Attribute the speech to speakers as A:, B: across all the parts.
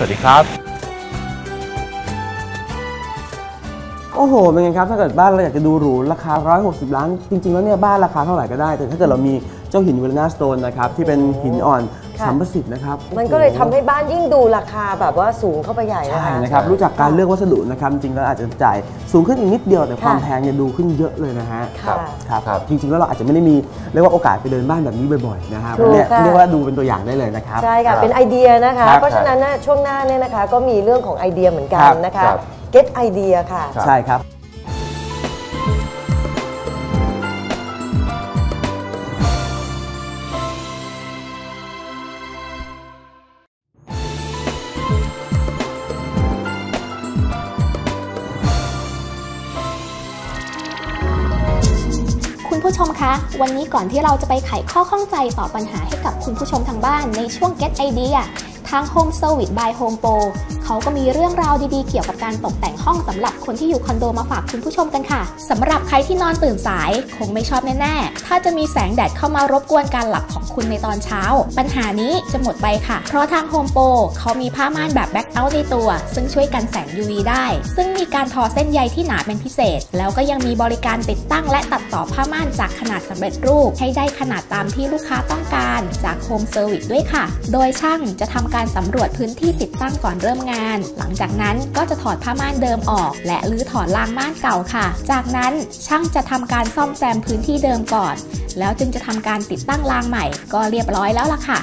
A: สวัสดีครับ
B: โอ้โห เป็นไงครับ ถ้าเกิดบ้านเราอยากจะดูหรูราคา 160 ล้าน จริง ๆ แล้วเนี่ย บ้านราคาเท่าไหร่ก็ได้ แต่ถ้าเกิดเรามีเจ้าหินเวลนาสโตนนะครับ ที่เป็นหินอ่อน
C: ค่ะ
B: สัมประสิทธิ์นะครับ
C: มันก็เลยทำให้บ้านยิ่งดูราคาแบบว่าสูงเข้าไปใหญ่นะ
B: ใช่
C: คะ
B: นะครับ รู้จักการเลือกวัสดุนะครับจริงๆแล้วอาจจะจ่ายสูงขึ้นอีกนิดเดียวแต่ความ
C: ค่ะ
B: แพงจะดูขึ้นเยอะเลยนะฮะ
C: ค่ะ
B: ครับ
A: ครับ
B: จริงๆแล้วเราอาจจะไม่ได้มีเรียกว่าโอกาสไปเดินบ้านแบบนี้บ่อยๆนะครับ
C: ถูก
B: เนี่ย
C: ค่ะ
B: เรียกว่าดูเป็นตัวอย่างได้เลยนะครับ
C: ใช่ค่ะ เป็นไอเดียนะคะ
B: ครับ
C: เพราะฉะนั้นน่ะช่วงหน้าเนี่ยนะคะ ก็มีเรื่องของไอเดียเหมือนกั
B: คนรับ
C: นะคะ
A: ครับ
C: get ไอเดียค่ะ
A: ครับ
B: ใช่ครับ
D: ชมคะ วันนี้ก่อนที่เราจะไปไขข้อข้องใจต่อปัญหาให้กับคุณผู้ชมทางบ้านในช่วง Get Idea ทาง Home Service by Home Pro เขาก็มีเรื่องราวดีๆ เกี่ยวกับการตกแต่งห้องสำหรับคนที่อยู่คอนโดมาฝากคุณผู้ชมกันค่ะสำหรับใครที่นอนตื่นสายคงไม่ชอบแน่ๆ ถ้าจะมีแสงแดดเข้ามารบกวนการหลับของคุณในตอนเช้า ปัญหานี้จะหมดไปค่ะ เพราะทาง Home Pro เขามีผ้าม่านแบบ Back Out ในตัว ซึ่งช่วยกันแสง UV ได้ ซึ่งมีการทอเส้นใยที่หนาเป็นพิเศษ แล้วก็ยังมีบริการติดตั้งและตัดต่อผ้าม่านจากขนาดสำเร็จรูป ให้ได้ขนาดตามที่ลูกค้าต้องการจาก Home Service ด้วยค่ะ โดยช่างจะทำการสำรวจพื้นที่ติดตั้งก่อนเริ่มงานหลังจากนั้นก็จะถอดผ้าม่านเดิมออก และรื้อถอนรางม่านเก่าค่ะ จากนั้นช่างจะทำการซ่อมแซมพื้นที่เดิมก่อน แล้วจึงจะทำการติดตั้งรางใหม่ ก็เรียบร้อยแล้วล่ะค่ะ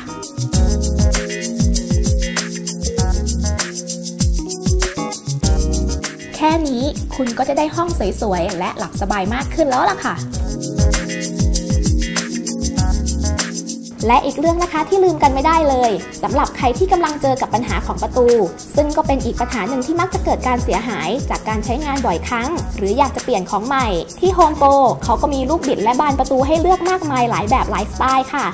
D: แค่นี้คุณก็จะได้ห้องสวยๆ และหลับสบายมากขึ้นแล้วล่ะค่ะ และอีกเรื่องนะคะที่ลืมกันไม่ได้เลยสำหรับใครที่กำลังเจอกับปัญหาของประตู ซึ่งก็เป็นอีกปัญหาหนึ่งที่มักจะเกิดการเสียหายจากการใช้งานบ่อยครั้ง หรืออยากจะเปลี่ยนของใหม่ ที่ Home Pro เขาก็มีลูกบิดและบานประตูให้เลือกมากมายหลายแบบหลายสไตล์ค่ะ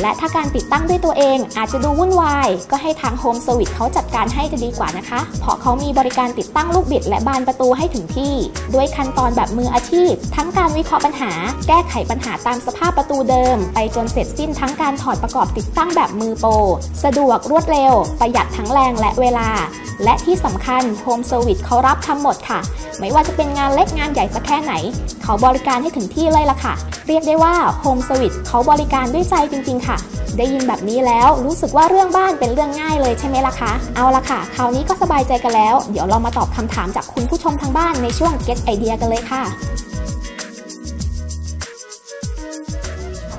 D: และถ้าการติดตั้งด้วยตัวเองอาจจะดูวุ่นวาย ก็ให้ทาง Home Service เขาจัดการให้จะดีกว่านะคะ เพราะเขามีบริการติดตั้งลูกบิดและบานประตูให้ถึงที่ ด้วยขั้นตอนแบบมืออาชีพ ทั้งการวิเคราะห์ปัญหา แก้ไขปัญหาตามสภาพประตูเดิม ไปจนเสร็จสิ้นทั้งการถอดประกอบติดตั้งแบบมือโปรสะดวกรวดเร็ว ประหยัดทั้งแรงและเวลา และที่สำคัญ Home Service เขารับทำหมดค่ะ ไม่ว่าจะเป็นงานเล็กงานใหญ่สักแค่ไหน เขาบริการให้ถึงที่เลยล่ะค่ะ เรียกได้ว่า Home Service เขาบริการด้วยใจจริง ๆค่ะได้ยินแบบนี้แล้วรู้สึกว่าเรื่องบ้านเป็นเรื่องง่ายเลยใช่ไหมล่ะคะ เอาละค่ะ คราวนี้ก็สบายใจกันแล้ว เดี๋ยวเรามาตอบคำถามจากคุณผู้ชมทางบ้านในช่วง Get Idea กันเลยค่ะ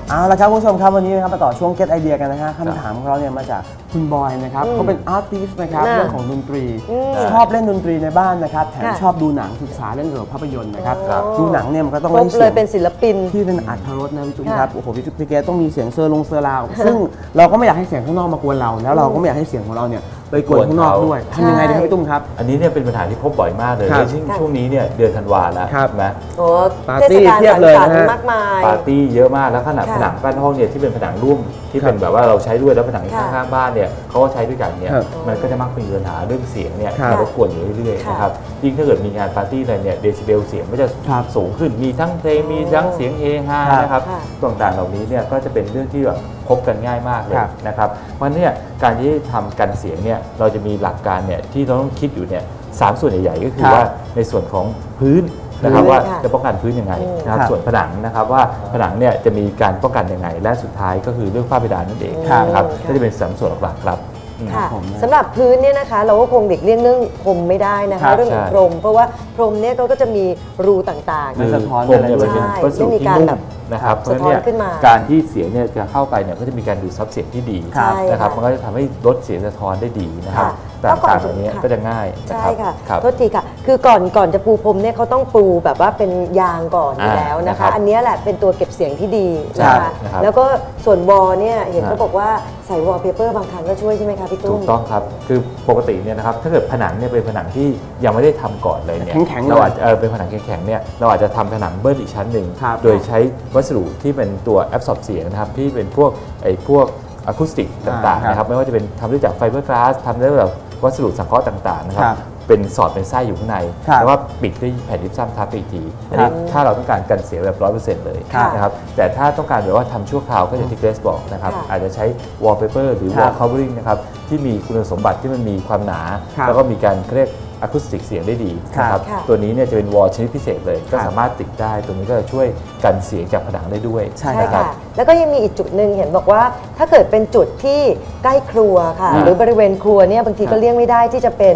B: เอาละครับคุณผู้ชมครับวันนี้นะครับมาต่อช่วง Get Idea กันนะฮะคำถามของเราเนี่ยมาจาก คุณบอยนะครับเขาเป็นอาร์ติสต์นะครับ
C: น่ะ
B: เรื่องของดนตรี
C: อืม
B: ชอบเล่นดนตรีในบ้านนะครับแถม
C: ค่ะ
B: ชอบดูหนังศึกษาเรื่องเกี่ยวกับภาพยนตร์นะครับ
C: ครับ
B: ดูหนังเนี่ยมันก็ต้อง
C: ครบ
B: เล่น
C: เล
B: เสี
C: ย
B: ยง
C: เป็นศิลปิน
B: ที่เป็นอัธรสนะพี่ตุ้ม
C: ค่ะ
B: ครับโอ้โหพี่พี่แกต้องมีเสียงเซอร์ลงเซอร์ราวซึ่งเราก็ไม่อยากให้เสียงข้างนอกมากวนเรา แล้วเราก็ไม่อยากให้เสียงของเราเนี่ยไปกวนข้างนอกด้วยทำยังไงดีครับพี่ตุ้มครับ
A: อันนี้เนี่ยเป็นปัญหาที่พบบ่อยมากเลย
B: ครับ
A: โดยเฉพาะช่วงนี้เนี่ยเดือนธันวาแล้ว
B: ครับ
A: ใช่ไหม
C: โอ้
B: ปาร์
C: เท
B: ตี้
C: ศกาล
B: เพียบ
C: สัง
B: เลย
C: สรร
B: นะฮะ
C: ค์มากมาย
A: ปาร์ตี้เยอะมากแล้วขนาด
C: ค่ะ
A: ผนังกั้นห้องเนี่ยที่เป็นผนังร่วมที่เป็นแบบว่าเราใช้ด้วยแล้วผนัง
C: ค่ะ
A: ข้างๆบ้านเนี่ยเขาก็ใช้ด้วยกันเนี่ย
B: ครับ
A: มันก็จะมักมีปัญหาเรื่องเสียงเนี่ย
B: ครับ
A: มารบกวนอยู่เรื่อยๆ
C: ค่ะ
A: นะครับยิ่งถ้าเกิดมีงานปาร์ตี้อะไรเนี่ยเดซิเบลเสียงก็จะ
B: ครับ
A: สูงขึ้นมีทั้งเพลงมีทั้งเสียงเฮฮา
B: ครับ
A: นะครับ
C: ค่ะ
A: ต่างๆเหล่านี้เนี่ยก็จะเป็นเรื่องที่แบบพบกันง่ายมากเลย
B: ครับ
A: นะครับเพราะเนี่ยการที่ทำกันเสียงเนี่ยเราจะมีหลักการเนี่ยที่เราต้องคิดอยู่เนี่ยสามส่วนใหญ่ๆก็คือ
B: ครับ
A: ว่าในส่วนของพื้น นะครับ
C: พื้น
A: ว่า
C: ค่ะ
A: จะป้องกันพื้นยังไงนะครับ
B: ครับ
A: ส่วนผนังนะครับว่าผนังเนี่ยจะมีการป้องกันยังไง และสุดท้ายก็คือเรื่องฝ้าเพดานนั่นเอง
B: ครับ
A: นะครับ
C: ค่ะ
A: ก็จะเป็นสามส่วนหลักๆครับอืม
C: ค่ะ
B: ผมนะ
C: สำหรับพื้นเนี่ยนะคะเราก็คงเด็กเลี่ยงเรื่องพรมไม่ได้นะ
B: ครั
C: คะ
B: บ
C: เรื่องของ
A: ใช่
C: พรมเพราะว่าพรมเนี่ยก็จะมีรูต่าง
B: มันสะท้อน
A: คือผมเนี่ย
B: อะไร
A: มันเป็น
C: ใช่
A: วัสดุ
C: ไม่มี
A: ที่
C: การ
A: นุ่ม
C: แบบ
A: นะครับเพราะ
C: สะ
A: ฉะ
C: ท้
A: นั้น
C: อน
A: เนี่ย
C: ขึ้นมา
A: การที่เสียงเนี่ยจะเข้าไปเนี่ยก็จะมีการดูดซับเสียงที่ดี
C: ใช่
A: นะครับ
C: ค่ะ
A: มันก็จะทำให้ลดเสียงสะท้อนได้ดีนะครับ
C: ค่ะ
A: แต่
C: แล้วก่อน
A: ต่างๆเหล่านี้
C: ค่ะ
A: ก็จะง่ายนะ
C: ใช่
A: ครับ
C: ค่ะ
A: ครับ
C: โทษทีค่ะ คือก่อนก่อนจะปูพรมเนี่ยเขาต้องปูแบบว่าเป็นยางก่อนอยู่
A: อ่า
C: แล้วนะ
A: นะครั
C: คะ
A: บ
C: อันเนี้ยแหละเป็นตัวเก็บเสียงที่ดี
A: ใช่
C: นะคะ
A: นะครับ
C: แล้วก็ส่วนวอลเนี่ยเห็น
A: อ่า
C: เขาบอกว่าใส่วอลเปเปอร์บางครั้งก็ช่วยใช่ไหมคะพี่
A: ถู
C: ตุ้
A: ก
C: ม
A: ต้องครับ คือปกติเนี่ยนะครับ ถ้าเกิดผนังเนี่ยเป็นผนังที่ยังไม่ได้ทำก่อนเลยเนี่ย
B: แข็งๆ
A: เรา
B: เลย
A: อาจจะเออเป็นผนังแข็งๆเนี่ย เราอาจจะทำผนังเบิ้ลอีกชั้นหนึ่ง
B: ครับ
A: โดยใช้วัสดุที่เป็นตัวแอบสอบเสียงนะครับ ที่เป็นพวกไอ้พวกอะคูสติกต่าง
B: อ่าครับ
A: ๆนะครับ ไม่ว่าจะเป็นทำด้วยจากไฟเบอร์กลาสทำด้วยแบบ วัสดุสังเคราะห์ต่างๆนะครับ
B: ครับ
A: เป็นสอดเป็นไส้อยู่ข้างใน
B: ครับ
A: แล้วก็ปิดด้วยแผ่นยิบซ้ำทับไปอีกทีอันนี้
B: ครับ
A: ถ้าเราต้องการกันเสียงแบบร้อยเปอร์เซ็นต์เลย
C: ครับ
A: นะครับแต่ถ้าต้องการแบบว่าทำชั่วคราวก็อย่างที่เกรซบอกนะครับ
C: ค่ะ
A: อาจจะใช้ wallpaper หรือ
B: ครับ
A: wall covering นะครับที่ที่มีคุณสมบัติที่มันมีความหนา
B: ครับ
A: แล้วก็มีการเรียก อะคูสติกเสียงได้ดีนะครับ
C: ค่ะ
A: ตัวนี้เนี่ยจะเป็นวอลชนิดพิเศษเลย ก็
B: ครับ
A: สามารถติดได้ตัวนี้ก็จะช่วยกันเสียงจากผนังได้ด้วย
B: ใช่
C: ใช่
B: ครั
C: ค่ะ
B: บ
C: แล้วก็ยังมีอีกจุดหนึ่งเห็นบอกว่า ถ้าเกิดเป็นจุดที่ใกล้ครัวค่ะ
A: ครับ
C: หรือบริเวณครัวเนี่ยบางทีก็เลี่ยงไม่ได้ที่จะเป็น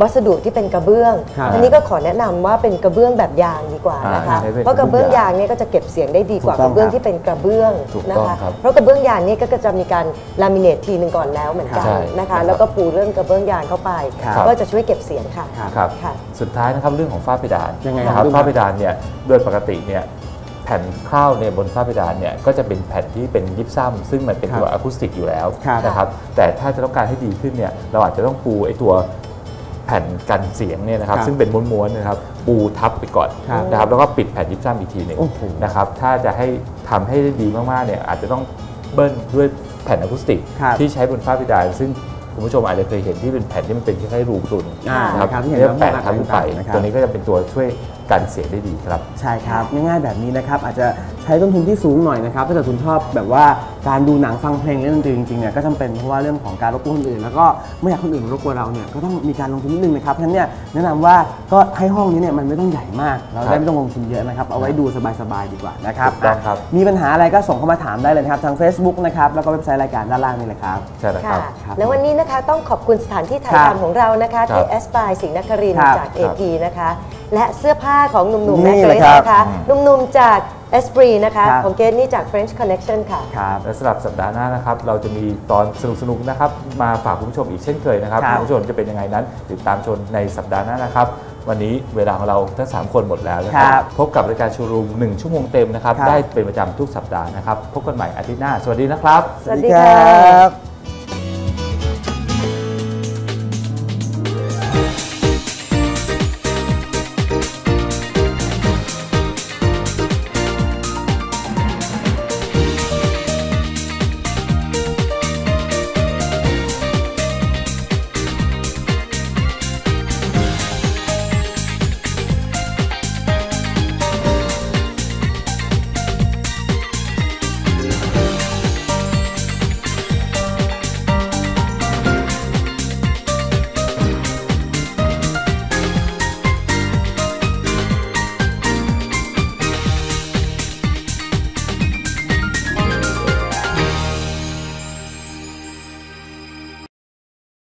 C: วัสดุที่เป็นกระเบื้อง
B: ครับ
C: อันนี้ก็ขอแนะนำว่าเป็นกระเบื้องแบบยางดีกว่านะคะ
A: อ่าใช่เป็น
C: เพราะกระเบื้อง
A: กระเบื้อง
C: ยางเนี่ยก็จะเก็บเสียงได้ดีกว่า
B: ถูกต้
C: ก
B: อง
C: ระเบื้อง
B: ครับ
C: ที่เป็นกระเบื้อง
A: ถูก
C: นะ
A: ต้อง
C: คะ
A: ครับ
C: เพราะกระเบื้องยางเนี่ยก็จะมีการลามิเนตทีหนึ่งก่อนแล้วเหมือนกัน
A: ใช่
C: นะ
A: ครั
C: คะ
A: บ
C: แล้วก็ปูเรื่องกระเบื้องยางเข้าไป
B: ครับ
C: ก็จะช่วยเก็บเสียงค่ะ
B: ครับ
A: ครับ
C: ค่ะ
A: สุดท้ายนะครับเรื่องของฝ้าเพดาน
B: ยังไง
A: นะค
B: ครั
A: รั
B: บบ
A: ฝ้าเพดานเนี่ยโดยปกติเนี่ยแผ่นข้าวเนี่ยบนฝ้าเพดานเนี่ยก็จะเป็นแผ่นที่เป็นยิปซัมซึ่งมันเป็น
B: ครับ
A: ตัวอะคูสติกอยู่แล้ว
B: ครับ
A: นะครับแต่ถ้าจะต้องการให้ดีขึ้นเนี่ยเราอาจจะต้องปูไอ้ตัว แผ่นกันเสียงเนี่ยนะครับ
B: ครับ
A: ซึ่งเป็นม้วนๆนะครับปูทับไปก่อน
B: ครับ
A: นะครับแล้วก็ปิดแผ่นยิปซัมอีกทีหนึ่ง
B: โอ้โห
A: นะครับถ้าจะให้ทำให้ได้ดีมากๆเนี่ยอาจจะต้องเบิ้ลด้วยแผ่นอะคูสติก
B: ครับ
A: ที่ใช้บนฝ้าเพดานซึ่งคุณผู้ชมอาจจะเคยเห็นที่เป็นแผ่นที่มันเป็นคล้ายๆรูกรุน
B: อ่า
A: นะครับ
B: นะครับที่เห็น
A: เรียก
B: แล้ว
A: แปะทับขึ้นไป
B: นะครับ
A: ตัวนี้ก็จะเป็นตัวช่วยกันเสียงได้ดีครับ
B: ใช่ครับง่ายๆแบบนี้นะครับอาจจะใช้ต้นทุนที่สูงหน่อยนะครับถ้าเกิดคุณชอบแบบว่าการดูหนังฟังเพลงเล่นดนตรีจริงๆเนี่ยก็จำเป็นเพราะว่าเรื่องของการรบกวนคนอื่น แล้วก็ไม่อยากคนอื่นรบกวนเราเนี่ยก็ต้องมีการลงทุนนิดนึงนะครับเพราะฉะนั้นเนี่ยแนะนำว่าก็ให้ห้องนี้เนี่ยมันไม่ต้องใหญ่มากเรา
A: ครั
B: ได้
A: บ
B: ไม่ต้องลงทุนเยอะนะครับเอาไว้ดูสบายๆดีกว่านะครับ
A: ถูกต้องครับ
B: อะมีปัญหาอะไรก็ส่งเข้ามาถามได้เลยนะครับทาง Facebook นะครับแล้วก็เว็บไซต์รายการด้านล่างนี่เลยครับ
A: ใช่แล้วค
C: ค่ะ
A: รับ
B: ครับ
C: แล้ววันนี้นะคะต้องขอบคุณสถานที่ถ่าย
B: ครับ
C: ทำของเรานะคะ
A: ครั
C: ที่
A: บ
C: เอสปายสิงห์นครินท
B: ครั
C: ร์
B: บ
C: จาก
A: ครับ
C: AP นะคะและเสื้อผ้าของหนุ่มๆ
B: นี่
C: แม็ก
B: เลย
C: เก
B: ครับ
C: นะคะหนุ่มๆจาก Esprit นะคะ
B: ครับ
C: ของเกดนี่จาก French Connection ค่ะ
B: ครับ
A: และสำหรับสัปดาห์หน้านะครับ เราจะมีตอนสนุกๆนะครับ มาฝากคุณผู้ชมอีกเช่นเคยนะครับ
B: ครับ
A: คุณผู้ชมจะเป็นยังไงนั้น ติดตามชมในสัปดาห์หน้านะครับวันนี้เวลาของเราทั้ง 3 คนหมดแล้วนะค
B: ครั
A: รับบพบกับรายการชูรูม 1 ชั่วโมงเต็มนะครับ
B: ครับ
A: ได้เป็นประจำทุกสัปดาห์นะครับ พบกันใหม่อาทิตย์หน้า สวัสดีนะครับ
C: สวัสดีค่ะ